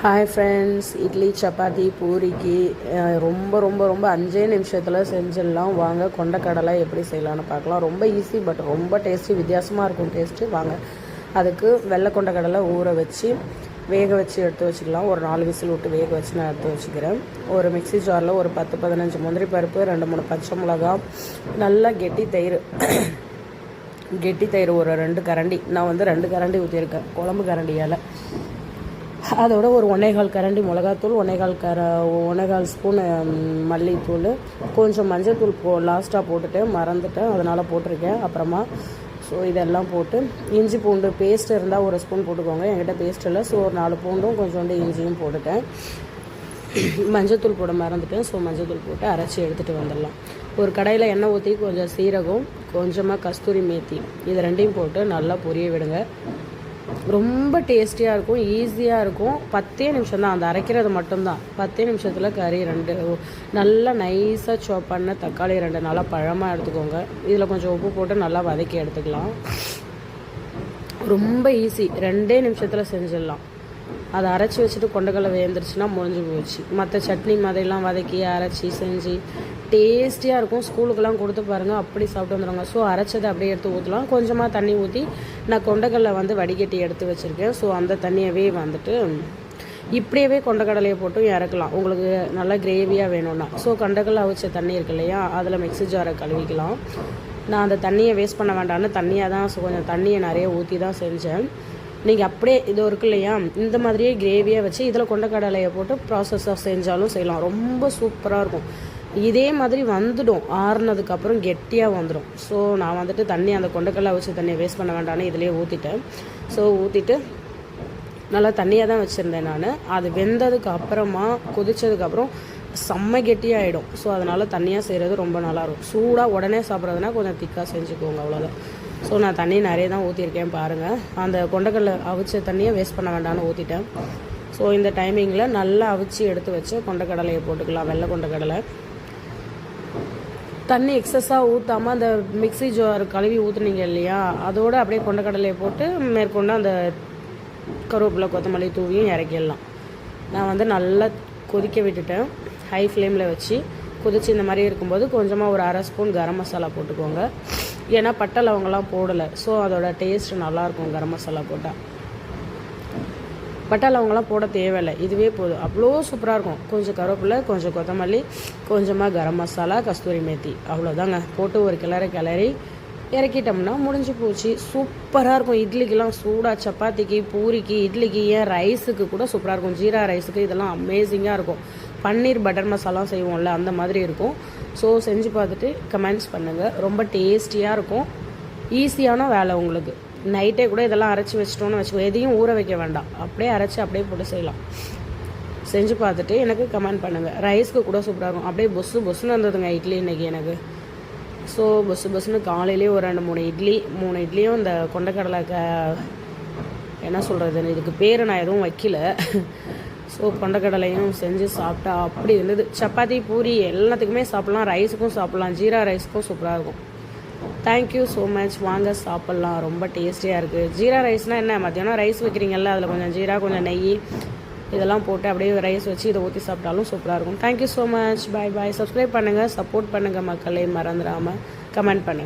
Hi friends idli chapati பூரிக்கு ரொம்ப ரொம்ப ரொம்ப அஞ்சே நிமிஷத்தில் செஞ்சிடலாம். வாங்க கொண்டக்கடலை எப்படி செய்யலாம்னு பார்க்கலாம். ரொம்ப ஈஸி பட் ரொம்ப டேஸ்டி வித்தியாசமாக இருக்கும் டேஸ்ட்டு வாங்க அதுக்கு வெள்ளை கொண்டக்கடலை ஊற வச்சு வேக வச்சு எடுத்து வச்சுக்கலாம். ஒரு நாலு விசில் விட்டு வேக வச்சு நான் எடுத்து வச்சுக்கிறேன். ஒரு மிக்ஸி ஜாரில் ஒரு பத்து பதினஞ்சு முந்திரி பருப்பு ரெண்டு மூணு பச்சை மிளகா நல்லா கெட்டி தயிர். கெட்டி தயிர் ஒரு ரெண்டு கரண்டி. நான் வந்து ரெண்டு கரண்டி ஊற்றிருக்கேன் குழம்பு கரண்டியால். அதோட ஒரு ஒன்னேகால் கரண்டி மிளகாத்தூள் ஒன்னேகால் கர ஒன்னேகால் ஸ்பூன் மல்லித்தூள். கொஞ்சம் மஞ்சள்தூள் போ லாஸ்ட்டாக போட்டுட்டு மறந்துட்டேன். அதனால் போட்டிருக்கேன். அப்புறமா ஸோ இதெல்லாம் போட்டு இஞ்சி பூண்டு பேஸ்ட் இருந்தால் ஒரு ஸ்பூன் போட்டுக்கோங்க. என்கிட்ட பேஸ்ட் இல்லை. ஸோ ஒரு நாலு பூண்டும் கொஞ்சோண்டு இஞ்சியும் போட்டுட்டேன். மஞ்சத்தூள் போட மறந்துட்டேன். ஸோ மஞ்சத்தூள் போட்டு அரைச்சி எடுத்துகிட்டு வந்துடலாம். ஒரு கடையில் எண்ணெய் ஊற்றி கொஞ்சம் சீரகம் கொஞ்சமாக கஸ்தூரி மேத்தி இது ரெண்டையும் போட்டு நல்லா பொரிய விடுங்க. ரொம்ப டேஸ்டியாக இருக்கும் ஈஸியாக இருக்கும். பத்தே நிமிஷம் தான் அந்த அரைக்கிறது மட்டும்தான். பத்தே நிமிஷத்தில் கறி ரெண்டு நல்லா நைஸாக சோப் பண்ண தக்காளி ரெண்டு நல்லா பழமாக எடுத்துக்கோங்க. இதில் கொஞ்சம் உப்பு போட்டு நல்லா வதக்கி எடுத்துக்கலாம். ரொம்ப ஈஸி ரெண்டே நிமிஷத்தில் செஞ்சிடலாம். அதை அரைச்சி வச்சுட்டு கொண்டக்கடலை வேந்துருச்சுன்னா முடிஞ்சு போச்சு. மற்ற சட்னி மாதிரிலாம் வதக்கி அரைச்சி செஞ்சு டேஸ்டியாக இருக்கும். ஸ்கூலுக்கெல்லாம் கொடுத்து பாருங்கள் அப்படி சாப்பிட்டு வந்துடுவாங்க ஸோ அரைச்சதை அப்படியே எடுத்து ஊற்றலாம் கொஞ்சமாக தண்ணி ஊற்றி நான் கொண்டக்கடலை வந்து வடிகட்டி எடுத்து வச்சுருக்கேன். ஸோ அந்த தண்ணியவே வந்துட்டு இப்படியவே கொண்டக்கடலையை போட்டும் இறக்கலாம். உங்களுக்கு நல்லா கிரேவியாக வேணும்னா. ஸோ கொண்டக்கடலை அவிச்ச தண்ணி இருக்கு இல்லையா? அதில் மிக்ஸி ஜாரை கழுவிக்கலாம். நான் அந்த தண்ணியை வேஸ்ட் பண்ண வேண்டாம்னு தண்ணியாக தான் ஸோ கொஞ்சம் தண்ணியை நிறைய ஊற்றி தான் செஞ்சேன். நீங்கள் அப்படியே இது இருக்கு இல்லையா? இந்த மாதிரியே கிரேவியாக வச்சு இதில் கொண்டக்கடலையை போட்டு ப்ராசஸாக செஞ்சாலும் செய்யலாம். ரொம்ப சூப்பராக இருக்கும். இதே மாதிரி வந்துடும். ஆறுனதுக்கப்புறம் கெட்டியாக வந்துடும் ஸோ நான் வந்துட்டு தண்ணி அந்த கொண்டக்கடலை வச்சு தண்ணியை வேஸ்ட் பண்ண வேண்டாம்னு இதிலே ஊற்றிட்டேன் ஸோ ஊற்றிட்டு நல்லா தண்ணியாக தான் வச்சுருந்தேன் நான். அது வெந்ததுக்கு அப்புறமா கொதித்ததுக்கப்புறம் செம்ம கெட்டியாகிடும் ஸோ அதனால் தண்ணியாக செய்கிறது ரொம்ப நல்லாயிருக்கும். சூடாக உடனே சாப்பிட்றதுனா கொஞ்சம் திக்காக செஞ்சுக்கோங்க அவ்வளோதான் ஸோ நான் தண்ணி நிறைய தான் ஊற்றிருக்கேன் பாருங்கள் அந்த கொண்டக்கடலை அவிச்ச தண்ணியை வேஸ்ட் பண்ண வேண்டாம்னு ஊற்றிட்டேன் ஸோ இந்த டைமிங்கில் நல்லா அவிச்சு எடுத்து வச்சு கொண்டக்கடலையை போட்டுக்கலாம் வெள்ளை கொண்டக்கடலை. தண்ணி எக்ஸஸாக ஊற்றாமல் அந்த மிக்ஸி ஜார் கழுவி ஊற்றுனீங்க இல்லையா? அதோடு அப்படியே கொண்டக்கடலையை போட்டு மேற்கொண்டு அந்த கருவேப்பிலை கொத்தமல்லி தூவியும் இறக்கிடலாம். நான் வந்து நல்லா கொதிக்க விட்டுட்டேன். ஹை ஃப்ளேமில் வச்சு கொதித்து இந்த மாதிரி இருக்கும்போது கொஞ்சமாக ஒரு அரை ஸ்பூன் கரம் மசாலா போட்டுக்கோங்க. ஏன்னா பட்டை லவங்கெல்லாம் போடலை. ஸோ அதோட டேஸ்ட் நல்லாயிருக்கும் கரம் மசாலா போட்டால் பட்டால் அவங்களாம் போட தேவையில்லை. இதுவே போதும். அவ்வளோ சூப்பராக இருக்கும். கொஞ்சம் கருவேப்பிலை கொஞ்சம் கொத்தமல்லி கொஞ்சமாக கரம் மசாலா கஸ்தூரி மேத்தி. அவ்வளோதாங்க போட்டு ஒரு கிளறி கிளறி இறக்கிட்டோம்னா முடிஞ்சு போச்சு. சூப்பராக இருக்கும். இட்லிக்கெல்லாம் சூடாக சப்பாத்திக்கு பூரிக்கு இட்லிக்கு ஏன் ரைஸுக்கு கூட சூப்பராக இருக்கும். ஜீரா ரைஸுக்கு இதெல்லாம் அமேசிங்காக இருக்கும். பன்னீர் பட்டர் மசாலாம் செய்வோம்ல அந்த மாதிரி இருக்கும். ஸோ செஞ்சு பார்த்துட்டு கமெண்ட்ஸ் பண்ணுங்கள் ரொம்ப டேஸ்டியாக இருக்கும். ஈஸியான வேலை உங்களுக்கு. நைட்டே கூட இதெல்லாம் அரைச்சி வச்சிட்டோன்னு வச்சுக்கோ எதையும் ஊற வைக்க வேண்டாம். அப்படியே அரைச்சி அப்படியே போட்டு செய்யலாம். செஞ்சு பார்த்துட்டு எனக்கு கமெண்ட் பண்ணுங்கள் ரைஸ்க்கு கூட சூப்பராக இருக்கும். அப்படியே பொஸ்ஸு பொஸ்ஸுன்னு இருந்ததுங்க இட்லி இன்றைக்கி எனக்கு. ஸோ பொஸ்ஸு பொஸ்ஸுன்னு காலையிலேயே ஒரு ரெண்டு மூணு இட்லி மூணு இட்லியும் இந்த கொண்டக்கடலை க என்ன சொல்கிறது இதுக்கு பேர் நான் எதுவும் வைக்கல. ஸோ கொண்டக்கடலையும் செஞ்சு சாப்பிட்டா அப்படி இருந்தது. சப்பாத்தி பூரி எல்லாத்துக்குமே சாப்பிட்லாம். ரைஸுக்கும் சாப்பிட்லாம். ஜீரா ரைஸுக்கும் சூப்பராக இருக்கும். தேங்க்யூ ஸோ மச் வாங்க சாப்பிட்லாம். ரொம்ப டேஸ்டியாக இருக்குது ஜீரா ரைஸ்னால் என்ன? மத்தியானம் ரைஸ் வைக்கிறீங்கல்ல அதில் கொஞ்சம் ஜீரா கொஞ்சம் நெய் இதெல்லாம் போட்டு அப்படியே ரைஸ் வச்சு இதை ஊற்றி சாப்பிட்டாலும் சூப்பராக இருக்கும். Thank you so much bye bye subscribe பண்ணுங்கள் சப்போர்ட் பண்ணுங்கள் மக்களே மறந்துடாமல் கமெண்ட் பண்ணுங்கள்